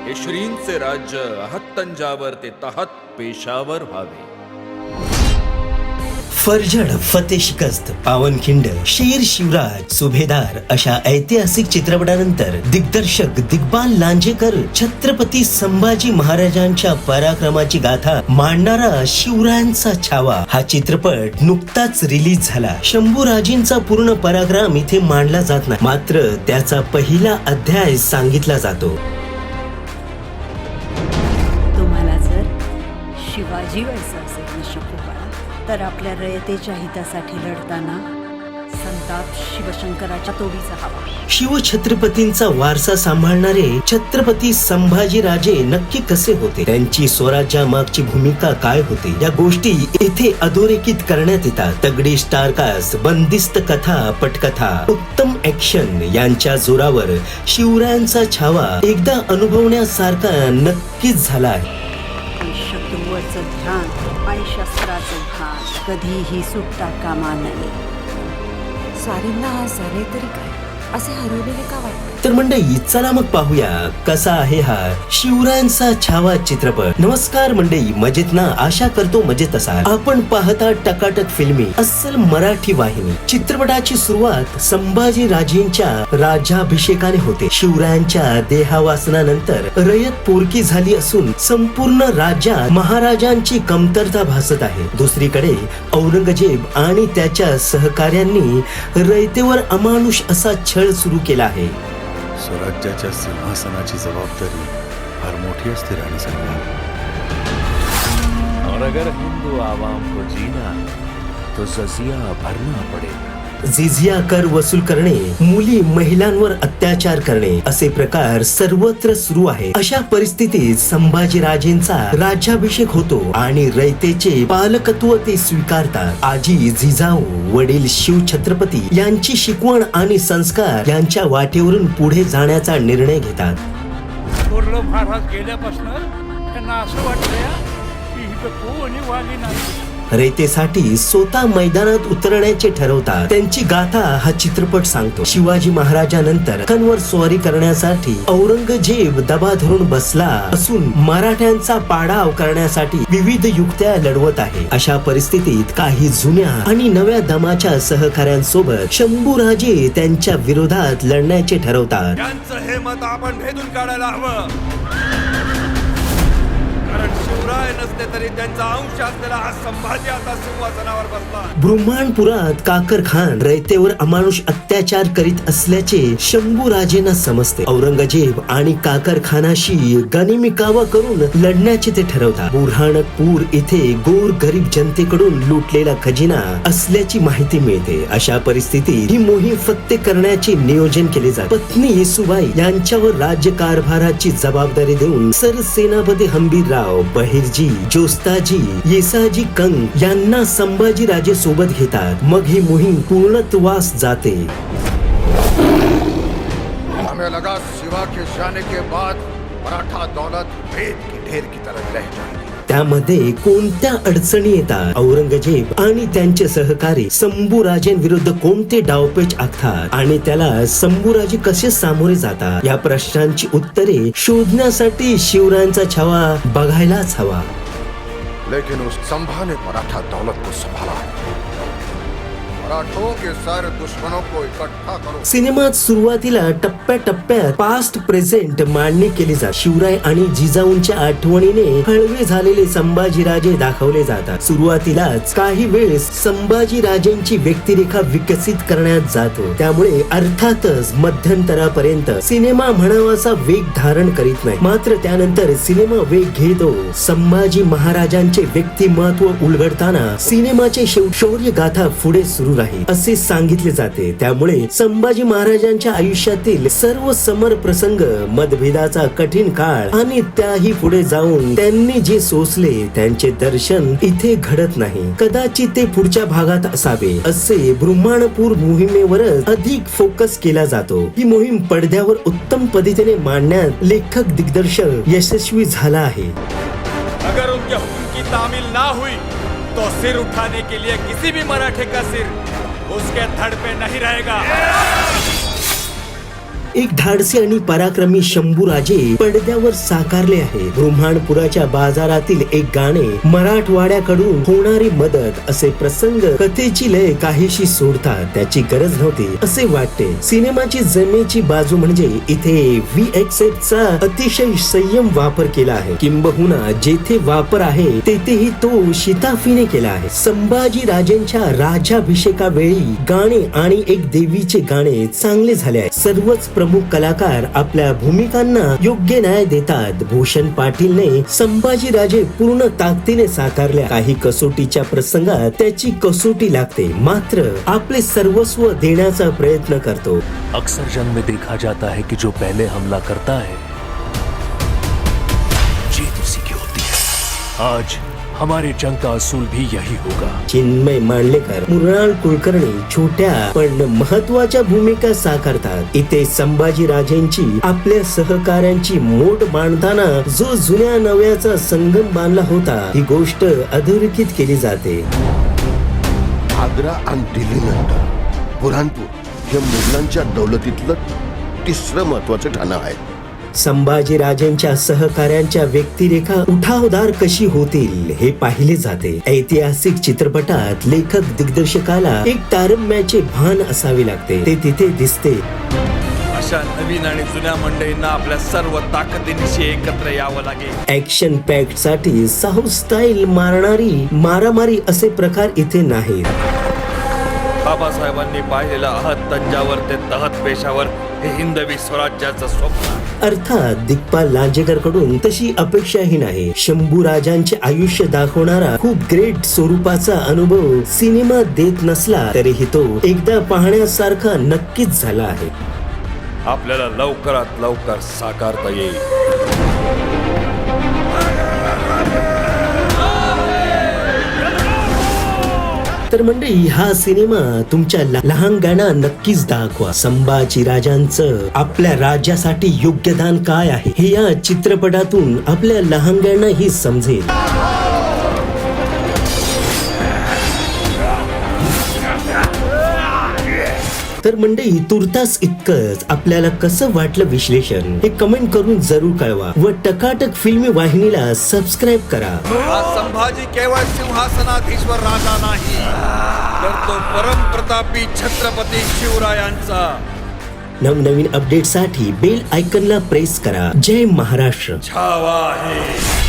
हे श्रींचे राज्य अहत्तंजावर ते तहत पेशावर व्हावे. फरजड फते शिकस्त पावनखिंड शेर शिवराज सुभेदार अशा ऐतिहासिक चित्रपटानंतर दिग्दर्शक दिग्बाल लांजेकर छत्रपती संभाजी महाराजांच्या पराक्रमाची गाथा मांडणारा शिवरायांचा छावा. हा चित्रपट नुकताच रिलीज झाला. शंभूराजींचा पूर्ण पराक्रम इथे मांडला जात नाही. मात्र त्याचा पहिला अध्याय सांगितला जातो. असेल तर आपल्या रयतेच्या हितासाठी लढताना संताप शिवशंकराच्या तोडीचा हवा. शिवछत्रपतींचा वारसा सांभाळणारे छत्रपती संभाजी राजे नक्की कसे होते? त्यांची स्वराज्यामागची भूमिका काय होती? या गोष्टी येथे अधोरेखित करण्यात येतात. तगडी स्टारकास्ट बंदिस्त कथा पटकथा उत्तम ऍक्शन यांच्या जोरावर शिवरायांचा छावा एकदा अनुभवण्यासारखा नक्कीच झाला आहे. शत्रूवरचं ध्यान आणि शस्त्राचं भान कधीही सुटता कामा नये. सारींना हा झाले तरी काय? असे हरवलेले का वाटते? तर मंडळी चला मग पाहूया कसा आहे हा शिवरायांचा छावा चित्रपट. नमस्कार मंडळी मजेत ना? आशा करतो मजेत असाल. आपण पाहता टकाटक फिल्मी अस्सल मराठी वाहिनी. चित्रपटाची सुरुवात संभाजी राजेंच्या राज्याभिषेकाने होते. शिवरायांच्या देहावासनानंतर रयत पोरकी झाली असून संपूर्ण राज्यात महाराजांची कमतरता भासत आहे. दुसरीकडे औरंगजेब आणि त्याच्या सहकार्यांनी रयतेवर अमानुष असा छळ सुरू केला आहे. स्वराज्याच्या सिंहासनाची जबाबदारी फार मोठी असते राणी और अगर हिंदू आवाम को जीना तो जजिया भरना पड़ेगा. जिझिया कर वसूल करणे मुली महिलांवर अत्याचार करणे असे प्रकार सर्वत्र सुरू आहे अशा परिस्थितीत संभाजीराजेंचा राज्याभिषेक होतो आणि रयतेचे पालकत्व ते स्वीकारतात. आजी जिजाऊ वडील शिव छत्रपती यांची शिकवण आणि संस्कार यांच्या वाटेवरून पुढे जाण्याचा निर्णय घेतात. महाराज गेल्यापासून त्यांना असं वाटलं की कोणी वाली नाही. रेतेसाठी स्वतः मैदानात उतरण्याचे ठरवतात. त्यांची गाथा हा चित्रपट सांगतो. शिवाजी महाराजानंतर कनवर स्वारी करण्यासाठी औरंगजेब दबा धरून बसला असून मराठ्यांचा पाडाव करण्यासाठी विविध युक्त्या लढवत आहे. अशा परिस्थितीत काही जुन्या आणि नव्या दमाच्या सहकाऱ्यांसोबत शंभूराजे त्यांच्या विरोधात लढण्याचे ठरवतात. हे मत आपण भेदून काढायला हवं. कारण शिवराय नसते तरी त्यांचा अंश असलेला हा संभाजी आता सिंहासनावर बसला ब्रह्मांडपुरात काकर खान रयतेवर अमानुष अत्याचार करीत असल्याचे शंभू शंभूराजेंना समजते. औरंगजेब आणि काकर खानाशी गनिमिकावा करून लढण्याचे ते ठरवतात. बुरहाणपूर येथे गोर गरीब जनतेकडून लुटलेला खजिना असल्याची माहिती मिळते. अशा परिस्थितीत ही मोहीम फत्ते करण्याचे नियोजन केले जाते. पत्नी येसुबाई यांच्यावर राज्यकारभाराची जबाबदारी देऊन सरसेनापती हंबीरराव बहिरजी जोस्ताजी येसाजी कंग, यांना संभाजी राजे सोबत घेतात. मग ही मोहीम पूर्णत्वास जाते. हमें लगा शिवा के जाने के बाद मराठा दौलत भेद की ढेर की तरह रह जाएगी. त्यामध्ये कोणत्या अडचणी येतात? औरंगजेब आणि त्यांचे सहकारी संभूराजेंविरुद्ध कोणते डावपेच आखतात? आणि त्याला संभूराजे कसे सामोरे जातात? या प्रश्नांची उत्तरे शोधण्यासाठी शिवरायांचा छावा बघायलाच हवा. लेकिन उस संभा ने मराठा दौलत को संभाला है। सिनेमात सुरुवातीला टप्प्याटप्प्यात पास्ट प्रेझेंट मांडणी केली जात. शिवराय आणि जिजाऊंच्या आठवणीने हळवे झालेले संभाजीराजे दाखवले जातात. सुरुवातीलाच काही वेळेस संभाजीराजेंची व्यक्तिरेखा विकसित करण्यात जातो. त्यामुळे अर्थातच मध्यंतरापर्यंत सिनेमा म्हणावासा वेग धारण करीत नाही. मात्र त्यानंतर सिनेमा वेग घेतो. संभाजी महाराजांचे व्यक्तिमत्व उलगडताना सिनेमाचे शौर्य गाथा पुढे सुरू राहील असे सांगितले जाते. त्यामुळे संभाजी महाराजांच्या आयुष्यातील सर्व समर प्रसंग मतभेदाचा कठीण काळ आणि त्याही पुढे जाऊन त्यांनी जे सोसले त्यांचे दर्शन इथे घडत नाही. कदाचित ते पुढच्या भागात असावे. असे ब्रह्मांडपूर मोहिमेवरच अधिक फोकस केला जातो. ही मोहीम पडद्यावर उत्तम पद्धतीने मांडण्यात लेखक दिग्दर्शक यशस्वी झाला आहे. अगर उनके हुकुम की तामील ना हुई तो सिर उठाने के लिए किसी भी मराठे का सिर उसके धड़ पे नहीं रहेगा। एक धाडसी आणि पराक्रमी शंभूराजे पडद्यावर साकारले आहे. ब्रह्मांडपुराच्या बाजारातील एक गाणे मराठवाड्याकडून होणारी मदत असे प्रसंग कथेची लय काहीशी सोडतात. त्याची गरज नव्हती असे वाटते. सिनेमाची जमेची बाजू म्हणजे इथे व्ही चा अतिशय संयम वापर केला आहे. किंबहुना जेथे वापर आहे तेथेही तो शिताफीने केला आहे. संभाजी राजेंच्या राजाभिषेकावेळी गाणे आणि एक देवीचे गाणे चांगले झाले आहे. सर्वच प्रमुख कलाकार आपल्या भूमिकांना योग्य न्याय देतात. भूषण पाटीलने संभाजीराजे पूर्ण ताकदीने साकारल्या काही कसोटीच्या प्रसंगात त्याची कसोटी लागते. मात्र आपले सर्वस्व देण्याचा प्रयत्न करतो. अक्सर जंग में देखा जाता है कि जो पहले हमला करता है जीत उसी की होती है. आज हमारे जंग का असूल भी यही होगा। चिन्मय मांडलेकर मृणाल कुलकर्णी छोट्या पण महत्त्वाच्या भूमिका साकारतात. इथे संभाजी राजेंची आपल्या सहकाऱ्यांची मोठ बांधताना जो जुन्या नव्याचा संगम बांधला होता ही गोष्ट अधोरेखित केली जाते. आग्रा आणि दिल्लीनंतर बुरहानपूर हे मुघलांच्या दौलतीतलं तिसरं महत्वाचं ठाणं आहे. संभाजी राजेंच्या सहकाऱ्यांच्या व्यक्तिरेखा उठावदार कशी होतील हे पाहिले जाते. ऐतिहासिक चित्रपटात लेखक दिग्दर्शकाला एक तारम्याचे भान असावे लागते. ते तिथे दिसते. अशा नवीन आणि जुन्या मंडळींना आपल्या सर्व ताकदीनिशी एकत्र यावं लागेल. ऍक्शन पॅक्टसाठी साहू स्टाईल मारणारी मारामारी असे प्रकार इथे नाहीत. बाबासाहेबांनी पाहिलेलं आहत तंजावर ते तहत पेशावर हे हिंदवी स्वराज्याचं स्वप्न. अर्थात दिग्पाल लांजेकरकडून तशी अपेक्षाही नाही. शंभू राजांचे आयुष्य दाखवणारा खूप ग्रेट स्वरूपाचा अनुभव सिनेमा देत नसला तरीही तो एकदा पाहण्यासारखा नक्कीच झाला आहे. आपल्याला लवकरात लवकर साकारता येईल. तर मंडळी हा सिनेमा तुमच्या ल- नक्कीच दाखवा. संभाजी राजांचं आपल्या राज्यासाठी योग्यदान काय आहे? हे या चित्रपटातून आपल्या लहानग्यांनाही समजेल. तर मंडळी तुर्तास इतकंच. आपल्याला कसं वाटलं विश्लेषण? हे कमेंट करून जरूर कळवा. व टकाटक फिल्मी वाहिनीला सबस्क्राईब करा. हा संभाजी केवळ सिंहासनाधीश्वर राजा नाही तर तो परमप्रतापी छत्रपती शिवरायांचा. नवनवीन अपडेटसाठी बेल आयकनला प्रेस करा. जय महाराष्ट्र. छावा आहे.